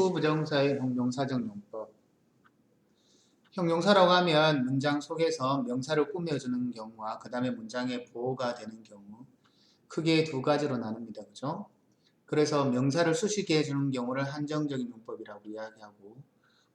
투부정사의 형용사적 용법. 형용사라고 하면 문장 속에서 명사를 꾸며주는 경우와 그 다음에 문장의 보호가 되는 경우 크게 두 가지로 나눕니다. 그죠? 그래서 명사를 수식해 해주는 경우를 한정적인 용법이라고 이야기하고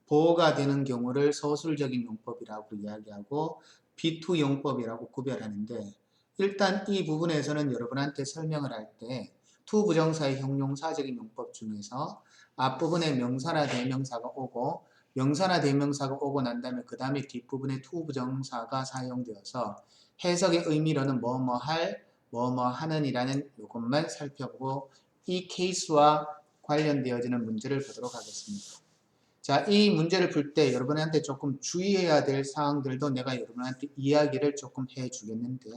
보호가 되는 경우를 서술적인 용법이라고 이야기하고 비투 용법이라고 구별하는데 일단 이 부분에서는 여러분한테 설명을 할 때 투부정사의 형용사적인 용법 중에서 앞부분에 명사나 대명사가 오고 명사나 대명사가 오고 난 다음에 그 다음에 뒷부분에 투부정사가 사용되어서 해석의 의미로는 뭐뭐 할, 뭐뭐 하는 이라는 이것만 살펴보고 이 케이스와 관련되어지는 문제를 보도록 하겠습니다. 자, 이 문제를 풀 때 여러분한테 조금 주의해야 될 사항들도 내가 여러분한테 이야기를 조금 해 주겠는데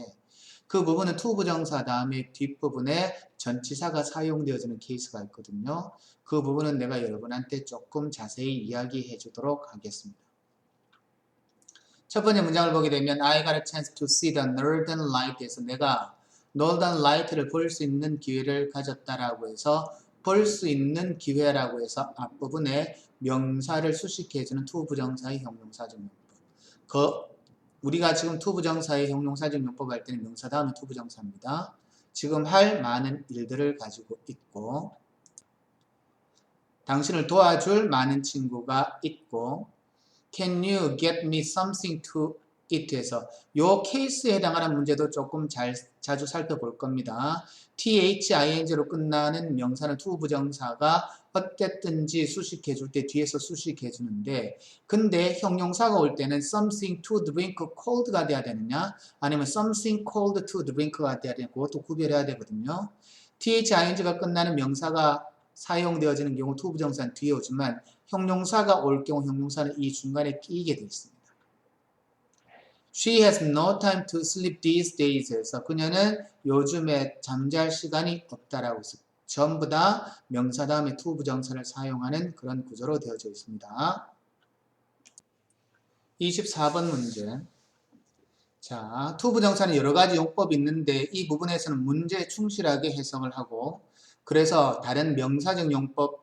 그 부분은 투부정사 다음에 뒷부분에 전치사가 사용되어지는 케이스가 있거든요. 그 부분은 내가 여러분한테 조금 자세히 이야기해 주도록 하겠습니다. 첫 번째 문장을 보게 되면 I got a chance to see the northern light에서 내가 northern light를 볼 수 있는 기회를 가졌다라고 해서 볼 수 있는 기회라고 해서 앞부분에 명사를 수식해주는 투부정사의 형용사적 용법. 그 우리가 지금 투부정사의 형용사적 용법 할 때는 명사 다음에 투부정사입니다. 지금 할 많은 일들을 가지고 있고 당신을 도와줄 많은 친구가 있고 Can you get me something to eat? 에서 요 케이스에 해당하는 문제도 조금 잘, 자주 살펴볼 겁니다. thing로 끝나는 명사는 투 부정사가 어쨌든지 수식해 줄 때 뒤에서 수식해 주는데 근데 형용사가 올 때는 something to drink cold가 돼야 되느냐 아니면 something cold to drink가 돼야 되냐 그것도 구별해야 되거든요. thing가 끝나는 명사가 사용되어지는 경우 투 부정사는 뒤에 오지만 형용사가 올 경우 형용사는 이 중간에 끼게 되어 있습니다. She has no time to sleep these days 에서 그녀는 요즘에 잠잘 시간이 없다라고 했습니다. 전부 다 명사 다음에 투부정사를 사용하는 그런 구조로 되어져 있습니다. 24번 문제. 자, 투부정사는 여러 가지 용법이 있는데 이 부분에서는 문제에 충실하게 해석을 하고 그래서 다른 명사적 용법,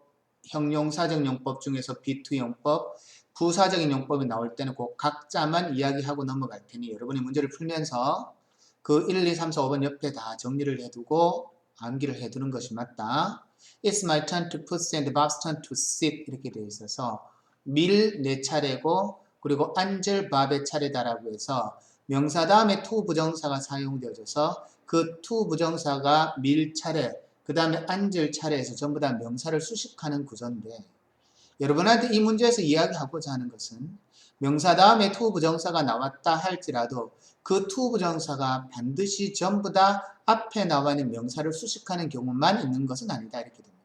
형용사적 용법 중에서 비투 용법, 부사적인 용법이 나올 때는 꼭 각자만 이야기하고 넘어갈 테니 여러분이 문제를 풀면서 그 1, 2, 3, 4, 5번 옆에 다 정리를 해두고 암기를 해두는 것이 맞다. It's my turn to put and Bob's turn to sit 이렇게 되어 있어서 밀 내 차례고 그리고 앉을 밥의 차례다라고 해서 명사 다음에 to 부정사가 사용되어져서 그 to 부정사가 밀 차례 그 다음에 앉을 차례에서 전부 다 명사를 수식하는 구조인데 여러분한테 이 문제에서 이야기하고자 하는 것은 명사 다음에 to 부정사가 나왔다 할지라도 그 to 부정사가 반드시 전부 다 앞에 나와 있는 명사를 수식하는 경우만 있는 것은 아니다 이렇게 됩니다.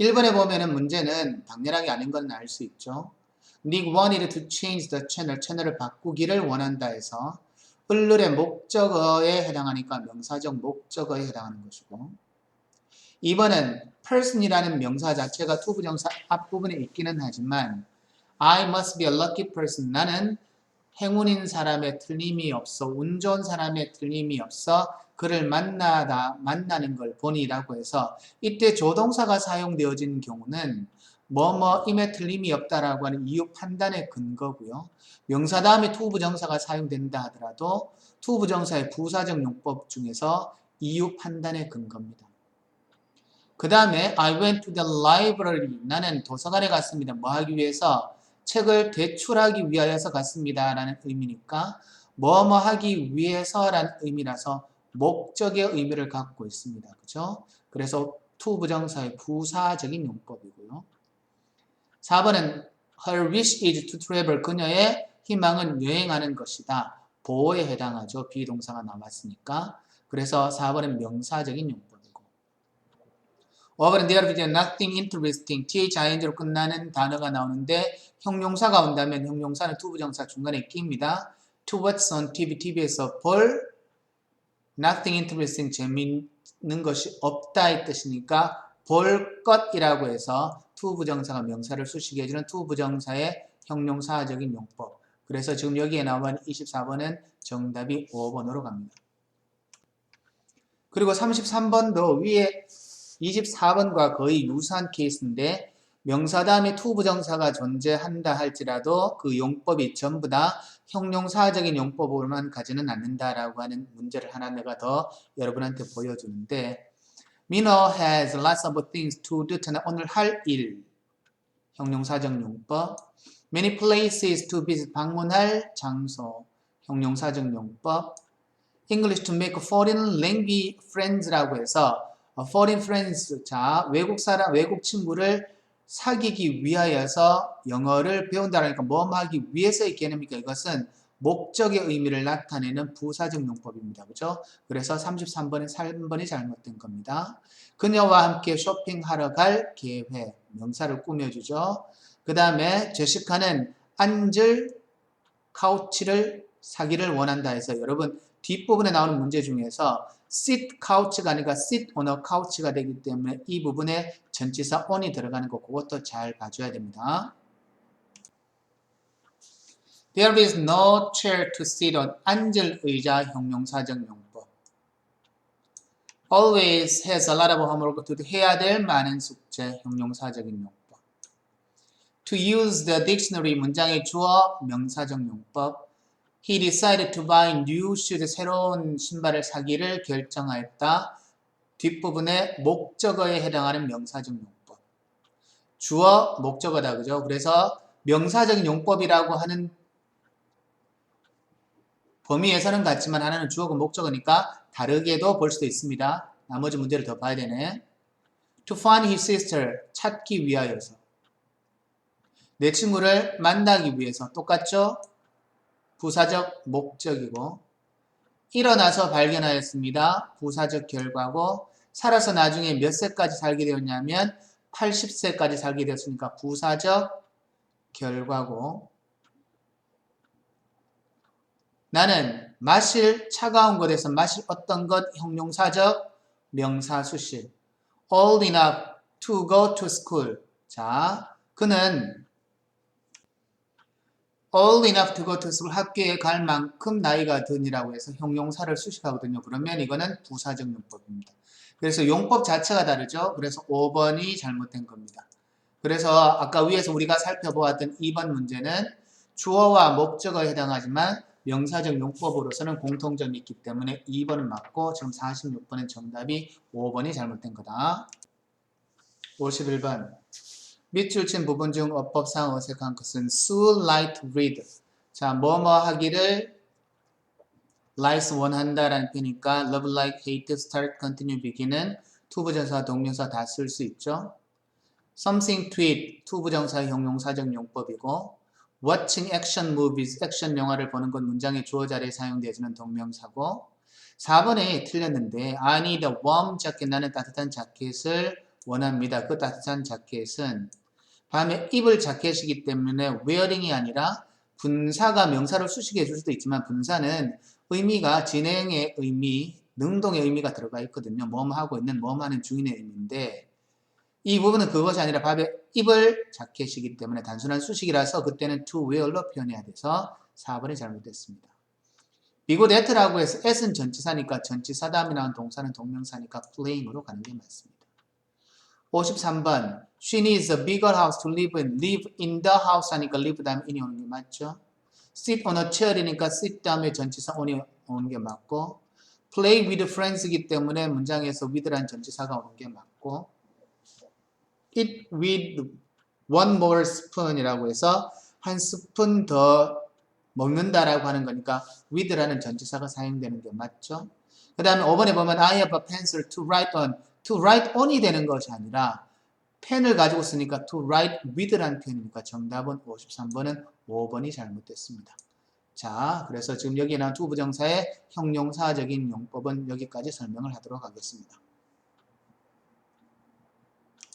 1번에 보면은 문제는 당연하게 아닌 건 알 수 있죠. Nick wanted to change the channel, 채널을 바꾸기를 원한다 해서 을룰의 목적어에 해당하니까 명사적 목적어에 해당하는 것이고 2번은 person이라는 명사 자체가 투부정사 앞부분에 있기는 하지만 I must be a lucky person. 나는 행운인 사람의 틀림이 없어. 운 좋은 사람의 틀림이 없어. 그를 만나다, 만나는 걸 보니라고 해서 이때 조동사가 사용되어진 경우는 뭐뭐임에 틀림이 없다라고 하는 이유 판단의 근거고요. 명사 다음에 투부정사가 사용된다 하더라도 투부정사의 부사적 용법 중에서 이유 판단의 근거입니다. 그 다음에 I went to the library. 나는 도서관에 갔습니다. 뭐 하기 위해서? 책을 대출하기 위하여서 갔습니다. 라는 의미니까 뭐뭐 하기 위해서 라는 의미라서 목적의 의미를 갖고 있습니다. 그죠? 그래서 to 부정사의 부사적인 용법이고요. 4번은 her wish is to travel. 그녀의 희망은 여행하는 것이다. 보호에 해당하죠. 비동사가 남았으니까. 그래서 4번은 명사적인 용법 5번은 there is nothing interesting. thing로 끝나는 단어가 나오는데 형용사가 온다면 형용사는 투부정사 중간에 끼입니다. to watch on TV, TV에서 볼 nothing interesting 재미있는 것이 없다의 뜻이니까 볼 것이라고 해서 투부정사가 명사를 수식해주는 투부정사의 형용사적인 용법. 그래서 지금 여기에 나온 24번은 정답이 5번으로 갑니다. 그리고 33번도 위에 24번과 거의 유사한 케이스인데 명사 다음에 to 부정사가 존재한다 할지라도 그 용법이 전부 다 형용사적인 용법으로만 가지는 않는다라고 하는 문제를 하나 내가 더 여러분한테 보여주는데 Minho has lots of things to do tonight. 오늘 할 일. 형용사적 용법. Many places to visit. 방문할 장소. 형용사적 용법. English to make foreign language friends라고 해서 어, foreign friends. 자, 외국 사람, 외국 친구를 사귀기 위하여서 영어를 배운다라니까 뭐뭐 하기 위해서의 개념이니까 이것은 목적의 의미를 나타내는 부사적 용법입니다. 그죠? 그래서 33번에 3번이 잘못된 겁니다. 그녀와 함께 쇼핑하러 갈 계획. 명사를 꾸며주죠. 그 다음에 제시카는 앉을 카우치를 사기를 원한다 해서 여러분 뒷부분에 나오는 문제 중에서 sit couch가 아니라 sit on a couch가 되기 때문에 이 부분에 전치사 on이 들어가는 거 그것도 잘 봐줘야 됩니다. There is no chair to sit on. 앉을 의자 형용사적 용법. Always has a lot of homework to do. 해야 될 많은 숙제 형용사적인 용법. To use the dictionary 문장의 주어 명사적 용법. He decided to buy new shoes. 새로운 신발을 사기를 결정하였다. 뒷부분에 목적어에 해당하는 명사적 용법. 주어, 목적어다. 그죠? 그래서 명사적인 용법이라고 하는 범위에서는 같지만 하나는 주어고 목적어니까 다르게도 볼 수도 있습니다. 나머지 문제를 더 봐야 되네. To find his sister. 찾기 위하여서. 내 친구를 만나기 위해서. 똑같죠? 부사적 목적이고 일어나서 발견하였습니다. 부사적 결과고 살아서 나중에 몇 세까지 살게 되었냐면 80세까지 살게 되었으니까 부사적 결과고. 나는 마실 차가운 것에서 마실 어떤 것 형용사적 명사 수실 old enough to go to school. 자 그는 old enough to go to school 학교에 갈 만큼 나이가 든이라고 해서 형용사를 수식하거든요. 그러면 이거는 부사적 용법입니다. 그래서 용법 자체가 다르죠. 그래서 5번이 잘못된 겁니다. 그래서 아까 위에서 우리가 살펴보았던 2번 문제는 주어와 목적어에 해당하지만 명사적 용법으로서는 공통점이 있기 때문에 2번은 맞고 지금 46번의 정답이 5번이 잘못된 거다. 51번 밑줄 친 부분 중 어법상 어색한 것은 so light read. 자, 뭐뭐 하기를 likes 원한다라는 표니까 love, like, hate, start, continue, begin은 투부정사, 동명사 다 쓸 수 있죠. something to it, 투부정사, 형용사적 용법이고 watching action movies, 액션 영화를 보는 건 문장의 주어 자리에 사용되어지는 동명사고 4번에 틀렸는데 I need a warm jacket, 나는 따뜻한 자켓을 원합니다. 그 따뜻한 자켓은 다음에 입을 자켓이기 때문에 wearing이 아니라 분사가 명사를 수식해 줄 수도 있지만 분사는 의미가 진행의 의미, 능동의 의미가 들어가 있거든요. 뭐뭐 하고 있는, 뭐뭐 하는 중인의 의미인데 이 부분은 그것이 아니라 밥에 입을 자켓이기 때문에 단순한 수식이라서 그때는 to wear로 표현해야 돼서 4번이 잘못됐습니다. 비고 that라고 해서 s는 전치사니까 전치사 다음에 나온 동사는 동명사니까 playing으로 가는 게 맞습니다. 53번 She needs a bigger house to live in. live in the house 하니까 live 다음에 in이 오는 게 맞죠? sit on a chair이니까 sit 다음에 전치사 on이 오는 게 맞고 play with friends이기 때문에 문장에서 with란 전치사가 오는 게 맞고 eat with one more spoon이라고 해서 한 스푼 더 먹는다라고 하는 거니까 with라는 전치사가 사용되는 게 맞죠? 그 다음에 5번에 보면 I have a pencil to write on to write on이 되는 것이 아니라 펜을 가지고 쓰니까 to write with라는 표현이니까 정답은 53번은 5번이 잘못됐습니다. 자, 그래서 지금 여기에 나온 투부정사의 형용사적인 용법은 여기까지 설명을 하도록 하겠습니다.